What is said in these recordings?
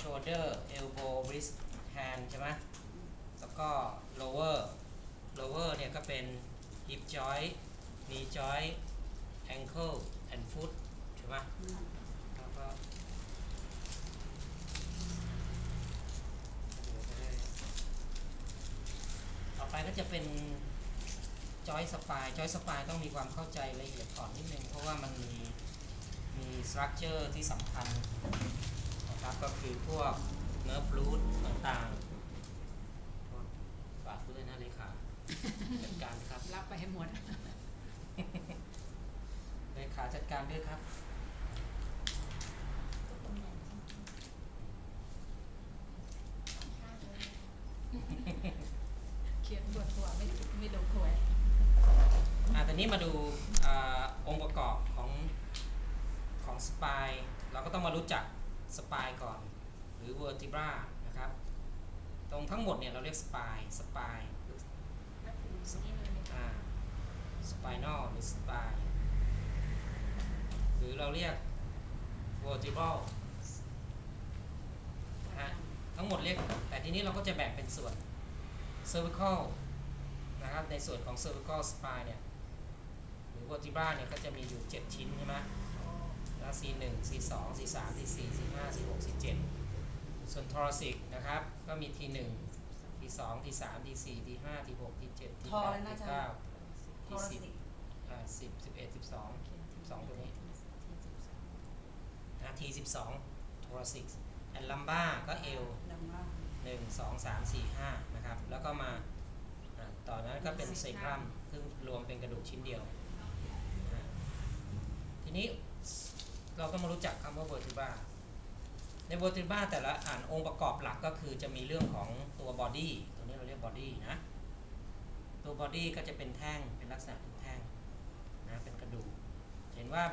shoulder elbow wrist hand ใช่ไหมแล้วก็ lower lower เนี่ยก็เป็น hip joint knee joint ankle and foot ใช่ไหมแล้วก็ต่อไปก็จะเป็นจอยสปายจอยสปายต้องมีความเข้าใจละเอียดก่อนนิดนึง เพราะว่ามันมีมีสตรัคเจอร์ที่สำคัญ นะครับก็คือพวกเนื้อฟลูดต่างๆฝากด้วยนะเลขาจัดการครับรับไปให้หมด เลขาจัดการด้วยครับ เขียนบทตัวไม่ไม่ลงหวยอะตอนนี้มาดูอาองค์ประกอบของของสปาย เราก็ต้องมารู้จัก สปายก่อน หรือ vertebra นะครับ ตรงทั้งหมดเนี่ยเราเรียกสปายสปายอ่า spinal หรือ spine หรือเราเรียก vertebral นะฮะทั้งหมดเรียก แต่ทีนี้เราก็จะแบ่งเป็นส่วน cervical นะครับ ในส่วนของ cervical spine เนี่ย หรือ vertebra เนี่ย ก็จะมีอยู่ 7 ชิ้นใช่ไหม แล้ว C1 C2 C3 C4 C5 C6 C7 ส่วน thoracic นะครับ ก็มี T1 T2 T3 T4 T5 T6 T7 ทอ T8 เลยนะอาจารย์ T9 โทรสิ T10 อ่า10 11 12 12ตัวนี้นะ T12 thoracic and lumbar ก็ L นำว่า1 2 3 4 5นะครับ แล้วก็มาอ่าต่อนั้นก็เป็นเซกรัมซึ่งรวมเป็นกระดูกชิ้นเดียวนะฮะทีนี้ เราต้องมารู้จักคำว่า vertebra ใน vertebra แต่ละอ่านองค์ประกอบหลักก็คือจะมีเรื่องของตัว body ตัวนี้เราเรียก body นะ ตัว body ก็จะเป็นแท่งเป็นลักษณะเป็นแท่งนะเป็นกระดูกเห็นว่า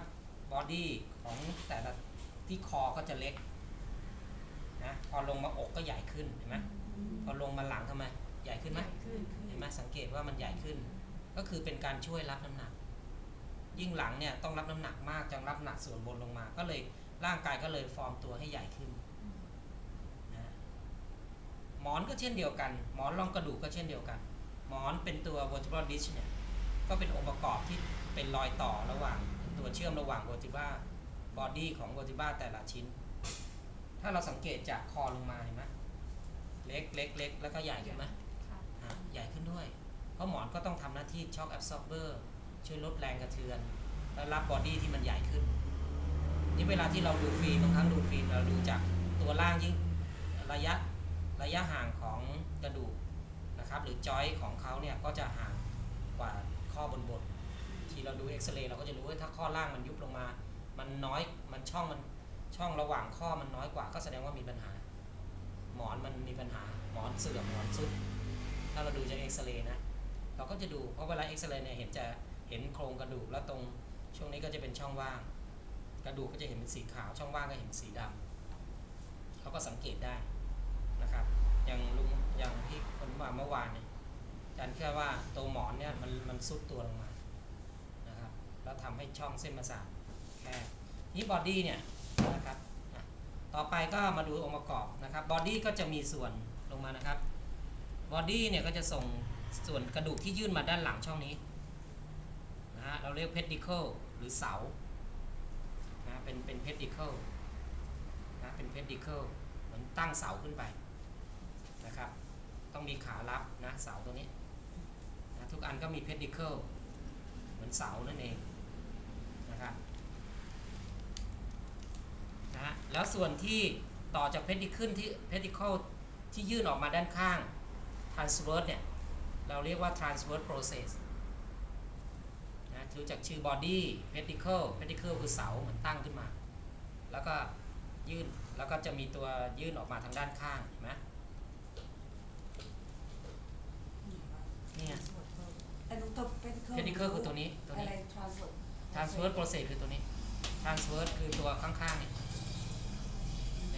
body ของแต่ละที่คอก็จะเล็กนะพอลงมาอกก็ใหญ่ขึ้นเห็นไหมพอลงมาหลังทำไมใหญ่ขึ้นไหมขึ้นเห็นไหมสังเกตว่ามันใหญ่ขึ้น ก็คือเป็นการช่วยรับน้ำหนัก ยิ่งหลังเนี่ยต้องรับน้ำหนักมากจังรับหนักส่วนบนลงมา ก็เลยร่างกายก็เลยฟอร์มตัวให้ใหญ่ขึ้นนะหมอนก็เช่นเดียวกัน หมอนรองกระดูกก็เช่นเดียวกัน หมอนเป็นตัว vertebral disc เนี่ยก็เป็นองค์ประกอบที่เป็นรอยต่อระหว่างตัวเชื่อมระหว่าง vertebra body ของ vertebra แต่ละชิ้น ถ้าเราสังเกตจากคอลงมาเห็นไหมเล็กเล็กเล็กแล้วก็ใหญ่ขึ้นไหมค่ะอะใหญ่ขึ้นด้วย เพราะหมอนก็ต้องทำหน้าที่ช็อคแอบซอร์เบอร์ ช่วยลดแรงกระเทือน และรับบอดี้ที่มันใหญ่ขึ้น นี่เวลาที่เราดูฟิล์มบางครั้งดูฟิล์มเราดูจากตัวล่างยิ่งระยะระยะห่างของกระดูกนะครับ หรือจอยของเขาเนี่ยก็จะห่างกว่าข้อบนบนที่เราดูเอ็กซเรย์เราก็จะรู้ว่าถ้าข้อล่างมันยุบลงมา มันน้อยมันช่องมันช่องระหว่างข้อมันน้อยกว่า ก็แสดงว่ามีปัญหา หมอนมันมีปัญหาหมอนเสื่อมหมอนซุดถ้าเราดูจากเอ็กซเรย์นะเราก็จะดูเพราะเวลาเอ็กซเรย์เนี่ยเห็นจะ เห็นโครงกระดูกแล้วตรงช่วงนี้ก็จะเป็นช่องว่าง กระดูกก็จะเห็นเป็นสีขาว ช่องว่างก็เห็นสีดำเขาก็สังเกตได้นะครับอย่างลุงอย่างที่คนว่าเมื่อวานเนี่ยอาจารย์แค่ว่าตัวหมอนเนี่ยมันมันซุดตัวลงมานะครับแล้วทำให้ช่องเส้นประสาทแคบนี่บอดี้เนี่ยนะครับต่อไปก็มาดูองค์ประกอบนะครับบอดี้ก็จะมีส่วนลงมานะครับบอดี้เนี่ยก็จะส่งส่วนกระดูกที่ยื่นมาด้านหลังช่องนี้ นะฮะเราเรียก pedicle หรือเสานะเป็นเป็น pedicle นะเป็น pedicle เหมือนตั้งเสาขึ้นไปนะครับ ต้องมีขารับนะเสาตัวนี้นะทุกอันก็มี pedicle เหมือนเสานั่นเองนะครับนะแล้วส่วนที่ต่อจาก pedicle ที่ pedicle ที่ยื่นออกมาด้านข้าง transverse เนี่ยเราเรียกว่า transverse process รู้จักชื่อ body pedicle pedicle คือเสาเหมือนตั้งขึ้นมา แล้วก็ยื่นแล้วก็จะมีตัวยื่นออกมาทางด้านข้างเห็นไหมเนี่ยไอ้ตรงตัวเป็น pedicle คือตัวนี้ตัวอะไรนี้ transfer transverse process คือตัวนี้ transverse คือตัวข้างๆเนี่ย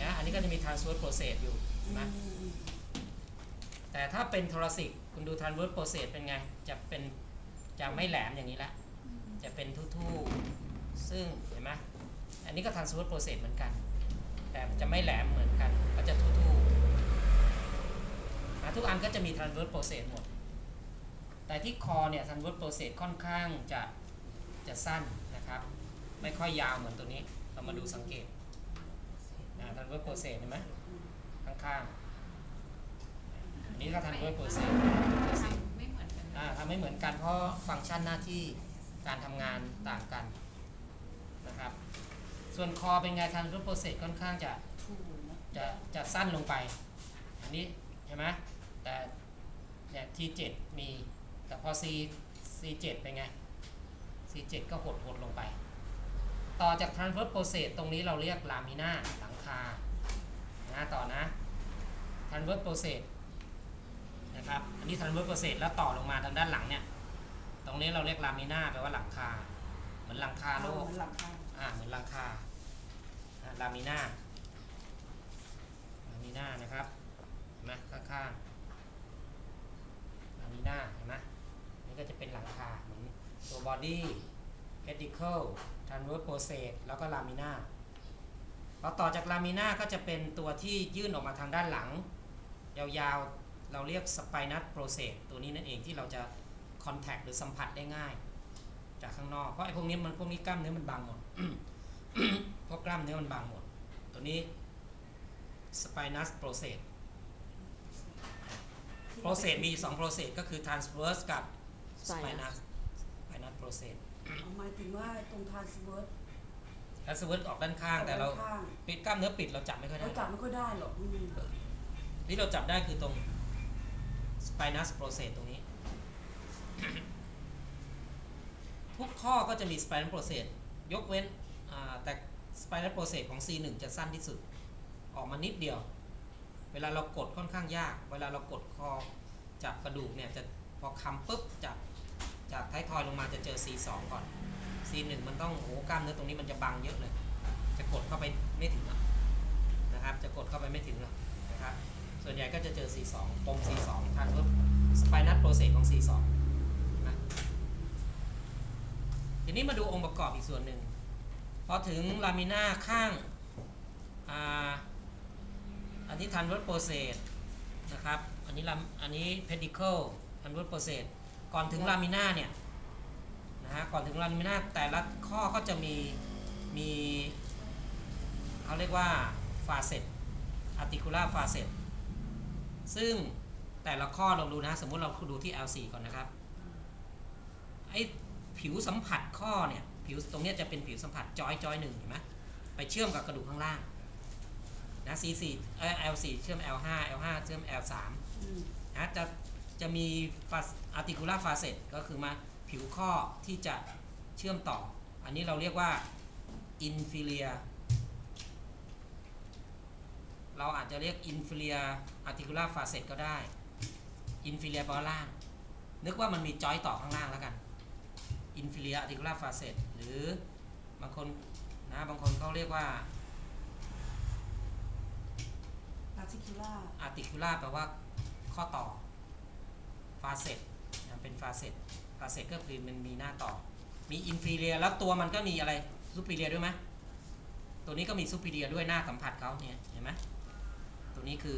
นะอันนี้ก็จะมี transverse process อยู่เห็นไหมอืมแต่ถ้าเป็นโทรสิกคุณดู transverse process เป็นไง จะเป็นจะไม่แหลมอย่างนี้ละ จะเป็นทู่ๆซึ่งเห็นไหมอันนี้ก็ transverse process เหมือนกัน แต่จะไม่แหลมเหมือนกันจะทู่ๆนะทุกอันก็จะมี transverse process หมด แต่ที่คอเนี่ย transverse process ค่อนข้างจะจะสั้นนะครับ ไม่ค่อยยาวเหมือนตัวนี้ เรามาดูสังเกตนะ transverse process เห็นไหมข้างๆอันนี้ก็ transverse process ทำไม่เหมือนกันอ่าทำไม่เหมือนกันเพราะฟังก์ชันหน้าที่ การทำงานต่างกันนะครับ ส่วนคอเป็นไง transverse process ค่อนข้างจะจะจะสั้นลงไป อันนี้ใช่ไหมแต่เนี่ย T7 มี แต่พอ C C7 เป็นไง C7 ก็หดหดลงไป ต่อจาก transverse process ตรงนี้เราเรียกลามิน่าหลังคานะต่อนะ transverse process นะครับ อันนี้ transverse process แล้วต่อลงมาทางด้านหลังเนี่ย ตรงนี้เราเรียกลามิน่าแปลว่าหลังคา เหมือนหลังคาโลกหลังคาอ่าเหมือนหลังคาอะลามิน่าลามิน่านะครับเห็นไหมข้างๆลามิน่าเห็นไหมนี่ก็จะเป็นหลังคาเหมือนตัวบอดี้ pedicle transverse process แล้วก็ลามิน่าพอต่อจากลามิน่าก็จะเป็นตัวที่ยื่นออกมาทางด้านหลัง ยาวๆ เราเรียก spinous process ตัวนี้นั่นเองที่เราจะ contact หรือสัมผัสได้ง่าย จากข้างนอก เพราะไอ้พวกนี้มันพวกนี้กล้ามเนื้อมันบางหมด เพราะกล้ามเนื้อมันบางหมด ตัวนี้ spinous process process มีสอง process ก็คือ transverse กับ spinous spinous process เอาหมายถึงว่าตรงทานสเวิร์ด transverse ออกด้านข้างแต่เราข้างปิดกล้ามเนื้อปิดเราจับไม่ค่อยได้เราจับไม่ค่อยได้หรอกอืมที่เราจับได้คือตรง spinous process ตรงนี้ ทุกข้อก็จะมี spinous process ยกเว้นแต่ spinous process ของ C1 จะสั้นที่สุด ออกมานิดเดียว เวลาเรากดค่อนข้างยาก เวลาเรากดคอจับกระดูกเนี่ยจะพอคำปุ๊บจับจากท้ายทอยลงมาจะเจอ C2 ก่อน C1 มันต้องโอ้กล้ามเนื้อตรงนี้มันจะบังเยอะเลย จะกดเข้าไปไม่ถึงหรอกนะครับ จะกดเข้าไปไม่ถึงหรอกนะครับ ส่วนใหญ่ก็จะเจอ C2 ตรง C2 ทางรถ spinal process ของ C2 นะ ทีนี้มาดูองค์ประกอบอีกส่วนหนึ่งพอถึงลามิน่าข้างอ,าอันนี้ transverse process นะครับอันนี้ลำอันนี้ pedicle transverse process ก่อนถึงลามิน่าเนี่ยนะฮะก่อนถึงลามิน่าแต่ละข้อก็จะมีมีเขาเรียกว่า facet articular facet ซึ่งแต่ละข้อเราดูนะ สมมุติเราดูที่ L4 ก่อนนะครับไอ ผิวสัมผัสข้อเนี่ยผิวตรงเนี้ยจะเป็นผิวสัมผัสจอยจอยหนึ่งเห็นไหมไปเชื่อมกับกระดูกข้างล่างนะ C4 เอ่อ L4 เชื่อม L5 L5 เชื่อม L3 อืมนะจะจะมี fas- articular facet ก็คือมาผิวข้อที่จะเชื่อมต่อ อันนี้เราเรียกว่า inferior เราอาจจะเรียก inferior articular facet ก็ได้ inferior แปลว่าล่าง นึกว่ามันมีจอยต่อข้างล่างแล้วกัน inferior articular facet หรือบางคนนะบางคนเขาเรียกว่าอาร์ติคิล่า articular แปลว่าข้อต่อ facet นะเป็น facet facet ก็คือมันมีหน้าต่อ มี inferior แล้วตัวมันก็มีอะไร superior ด้วยไหมตัวนี้ก็มี superior ด้วยหน้าสัมผัสเขาเนี่ยเห็นไหมตัวนี้คือ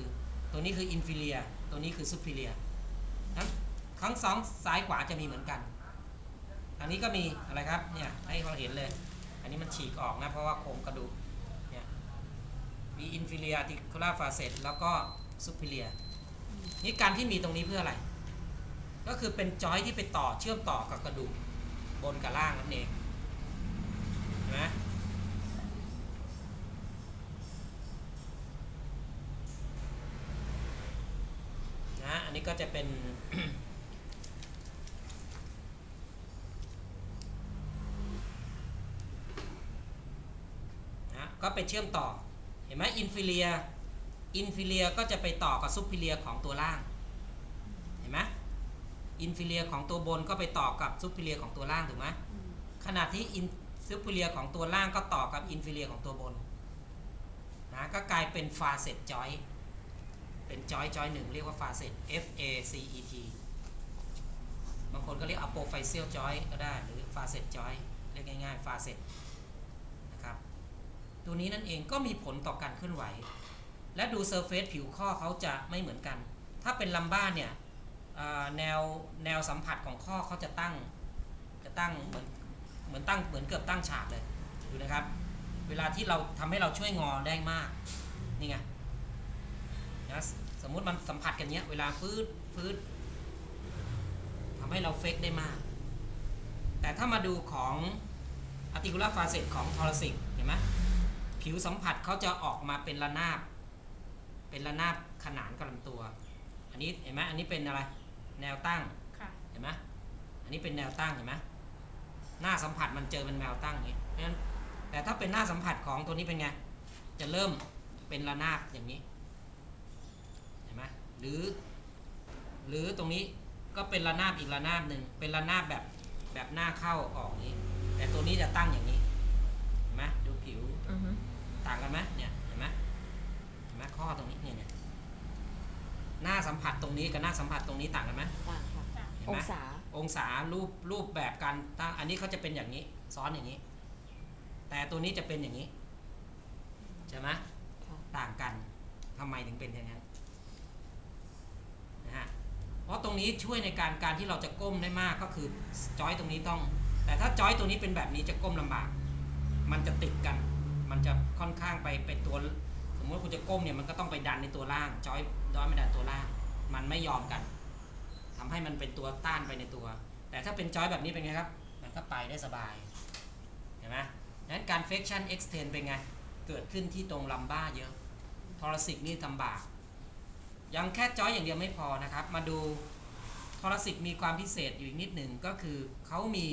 ตัวนี้คือ inferior ตัวนี้คือ superior ทั้งทั้งสองซ้ายขวาจะมีเหมือนกัน อันนี้ก็มีอะไรครับเนี่ยให้เขาเห็นเลย อันนี้มันฉีกออกนะเพราะว่าโครงกระดูกเนี่ยมี inferior articular facet แล้วก็ superior นี่การที่มีตรงนี้เพื่ออะไร ก็คือเป็นจอยที่ไปต่อเชื่อมต่อกับกระดูกบนกับล่างนั่นเองนไหมนะอันนี้ก็จะเป็น ก็ไปเชื่อมต่อ เห็นไหมอินฟิเลียอินฟิเลียก็จะไปต่อกับซุป e ิเลียของตัวล่าง เห็นไหมอินฟิเลียของตัวบนก็ไปต่อกับซุป e ิเลียของตัวล่างถูกไหมขณะที่อินซุป e ิเลียของตัวล่างก็ต่อกับอินฟิเลียของตัวบนนะก็กลายเป็นฟาเซตจอยเป็นจอยจอยหนึ่งเรียกว่าฟาเซต F A C E T บางคนก็เรียก apophyseal joint ก็ได้หรือ facet joint เรียกง่ายๆ facet นะครับ ตัวนี้นั่นเองก็มีผลต่อการเคลื่อนไหว และดูเซอร์เฟซผิวข้อเขาจะไม่เหมือนกัน ถ้าเป็นลัมบ้าเนี่ยแนวแนวสัมผัสของข้อเขาจะตั้งจะตั้งเหมือนเหมือนตั้งเหมือนเกือบตั้งฉากเลยดูนะครับ เวลาที่เราทำให้เราช่วยงอได้มากนี่ไงนะสมมุติมันสัมผัสกันเนี้ยเวลาฟืดฟืดทำให้เราเฟกได้มาก แต่ถ้ามาดูของ articular facet ของทอรสิกเห็นไหม ผิวสัมผัสเขาจะออกมาเป็นระนาบ เป็นระนาบขนานกับลำตัว อันนี้เห็นไหมอันนี้เป็นอะไร แนวตั้งค่ะเห็นไหมอันนี้เป็นแนวตั้งเห็นไหมหน้าสัมผัสมันเจอเป็นแนวตั้งอย่างนี้เพราะฉะนั้นแต่ถ้าเป็นหน้าสัมผัสของตัวนี้เป็นไงจะเริ่มเป็นระนาบอย่างนี้เห็นไหมหรือ หรือตรงนี้ก็เป็นระนาบอีกระนาบหนึ่งเป็นระนาบแบบแบบหน้าเข้าออกนี้ แต่ตัวนี้จะตั้งอย่างนี้เห็นไหมดูผิวอือฮึ ต่างกันไหมเนี่ยเห็นไหมเห็นไหมข้อตรงนี้เนี่ยเนี่ยหน้าสัมผัสตรงนี้กับหน้าสัมผัสตรงนี้ต่างกันไหมต่างค่ะจ้ะเห็นอไหมงศา องศารูปรูปแบบการตั้งอันนี้เขาจะเป็นอย่างนี้ ซ้อนอย่างนี้ แต่ตัวนี้จะเป็นอย่างนี้ใช่ไหมค่ะ ต่างกันทำไมถึงเป็นอย่างนั้นนะฮะเพราะตรงนี้ช่วยในการการที่เราจะก้มได้มากก็คือจอยตรงนี้ต้อง แต่ถ้าจอยตัวนี้เป็นแบบนี้จะก้มลำบาก มันจะติดกัน มันจะค่อนข้างไปเป็นตัว สมมติว่าคุณจะก้มเนี่ยมันก็ต้องไปดันในตัวล่างจอยจอยไม่ดันตัวล่าง มันไม่ยอมกันทำให้มันเป็นตัวต้านไปในตัว แต่ถ้าเป็นจอยแบบนี้เป็นไงครับ มันก็ไปได้สบายเห็นไหมงั้นการ flexion extend เป็นไง เกิดขึ้นที่ตรงลัมบ้าเยอะทอรสิกนี่ลำบาก ยังแค่จอยอย่างเดียวไม่พอนะครับ มาดูทอรสิกมีความพิเศษอยู่อีกนิดหนึ่งก็คือเขามี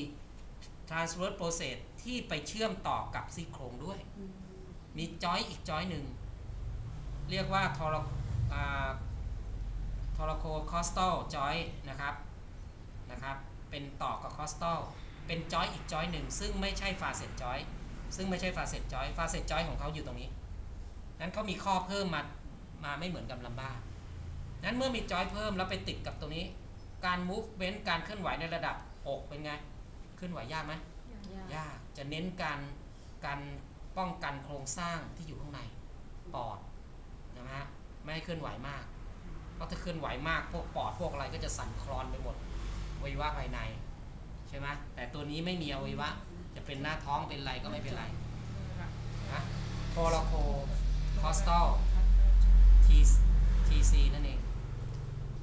transverse process ที่ไปเชื่อมต่อกับซี่โครงด้วยอืมมีจอยอีกจอยหนึ่ง เรียกว่าทอรทอรโคคอสตอลจอยนะครับนะครับ เป็นต่อกับคอสตอลเป็นจอยอีกจอยหนึ่ง ซึ่งไม่ใช่ฟาเซตจอยซึ่งไม่ใช่ฟาเซตจอยฟาเซตจอยของเขาอยู่ตรงนี้ นั้นเขามีข้อเพิ่มมามาไม่เหมือนกับลัมบ้านั้นเมื่อมีจอยเพิ่มแล้วไปติดกับตรงนี้ การ movement การเคลื่อนไหวในระดับอกเป็นไง เคลื่อนไหวยากไหมยากยากจะเน้นการการป้องกันโครงสร้างที่อยู่ข้างในปอดนะฮะไม่ให้เคลื่อนไหวมาก เพราะถ้าเคลื่อนไหวมากพวกปอดพวกอะไรก็จะสั่นคลอนไปหมดอวัยวะภายในใช่ไหมแต่ตัวนี้ไม่มีอวัยวะจะเป็นหน้าท้องเป็นอะไรก็ไม่เป็นไรนะโทรโคคอสตอลทีทีซีนั่นเอง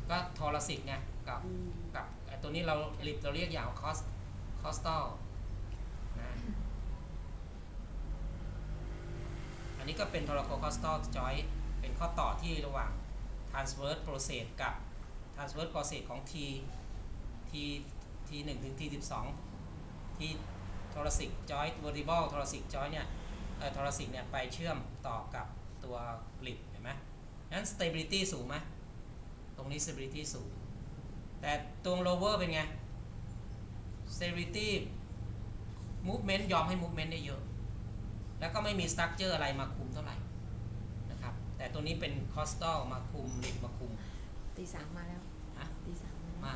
ก็โทรสิกไงกับอืมกับไอ้ตัวนี้เราลิบเราเรียกอย่างคอส คอสตอลนะอันนี้ก็เป็นโทรโคคอสตอลจอยเป็นข้อต่อที่ระหว่าง transverse process กับ transverse process ของ T T T 1ถึง T 12 ที่โทรสิกจอย vertebral โทรสิกจอยเนี่ยเอ่อโทรสิกเนี่ยไปเชื่อมต่อกับตัวกลิบเห็นไหมงั้น stability สูงไหมตรงนี้ stability สูง แต่ตรง lower เป็นไง stability movement ยอมให้ movement ได้เยอะ แล้วก็ไม่มี structure อะไรมาคุมเท่าไหร่นะครับ แต่ตัวนี้เป็น costal มาคุม lip มาคุมตีสามมาแล้วฮะตีสามมาแล้วมา